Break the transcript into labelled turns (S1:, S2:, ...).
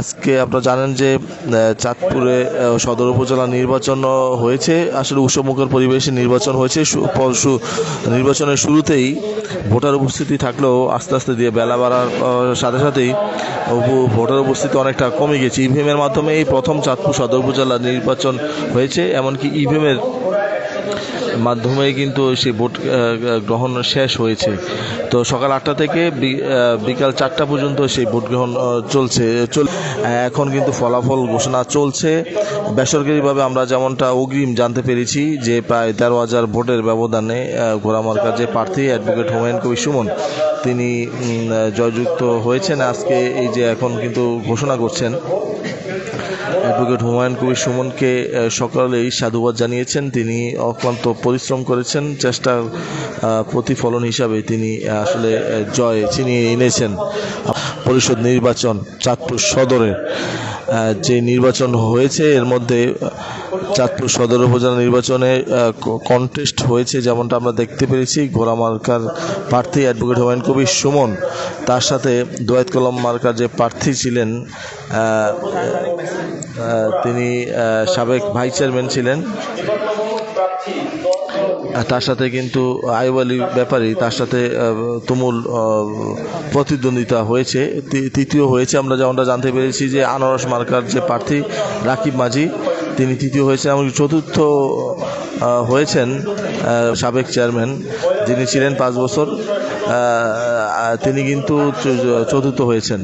S1: আজকে আপনারা জানেন যে চাঁদপুরে সদর উপজেলা নির্বাচন হয়েছে। আসলে উৎসবমুখর পরিবেশে নির্বাচন হয়েছে। নির্বাচনের শুরুতেই ভোটার উপস্থিতি থাকলেও আস্তে আস্তে দিয়ে বেলা বাড়ার সাথে সাথেই ভোটার উপস্থিতি অনেকটা কমে গেছে। ইভিএমের মাধ্যমে এই প্রথম চাঁদপুর সদর উপজেলা নির্বাচন হয়েছে। এমনকি ইভিএমের মাধ্যমে কিন্তু সেই ভোট গ্রহণ শেষ হয়েছে। তো সকাল আটটা থেকে বিকাল চারটা পর্যন্ত সেই ভোট গ্রহণ চলছে, চল, এখন কিন্তু ফলাফল ঘোষণা চলছে। বেসরকারিভাবে আমরা যেমনটা অগ্রিম জানতে পেরেছি যে প্রায় তেরো হাজার ভোটের ব্যবধানে ঘোড়ামার্কার যে প্রার্থী অ্যাডভোকেট হুমায়ুন কবির সুমন, তিনি জয়যুক্ত হয়েছেন। আজকে এই যে এখন কিন্তু ঘোষণা করছেন। অ্যাডভোকেট হুমায়ুন কবির সুমনকে সকালেই সাধুবাদ জানিয়েছেন। তিনি অক্লান্ত পরিশ্রম করেছেন, চেষ্টার প্রতিফলন হিসাবে তিনি আসলে জয় ছিনিয়ে এনেছেন। পরিষদ নির্বাচন চাঁদপুর সদরের যে নির্বাচন হয়েছে, এর মধ্যে চাঁদপুর সদর উপজেলা নির্বাচনে কন্টেস্ট হয়েছে, যেমনটা আমরা দেখতে পেরেছি। ঘোড়া মার্কার প্রার্থী অ্যাডভোকেট হুমায়ুন কবির সুমন, তার সাথে দোয়াত কলম মার্কার যে প্রার্থী ছিলেন তিনি সাবেক ভাইস চেয়ারম্যান ছিলেন। তার সাথে কিন্তু আইব আলী ব্যাপারী, তার সাথে তুমুল প্রতিদ্বন্দ্বিতা হয়েছে। তৃতীয় হয়েছে। আমরা যেমনটা জানতে পেরেছি যে আনারস মার্কার যে প্রার্থী রাকিব মাঝি, তিনি তৃতীয় হয়েছেন এমনকি চতুর্থ হয়েছেন সাবেক চেয়ারম্যান, যিনি ছিলেন পাঁচ বছর। তিনি কিন্তু চতুর্থ হয়েছেন।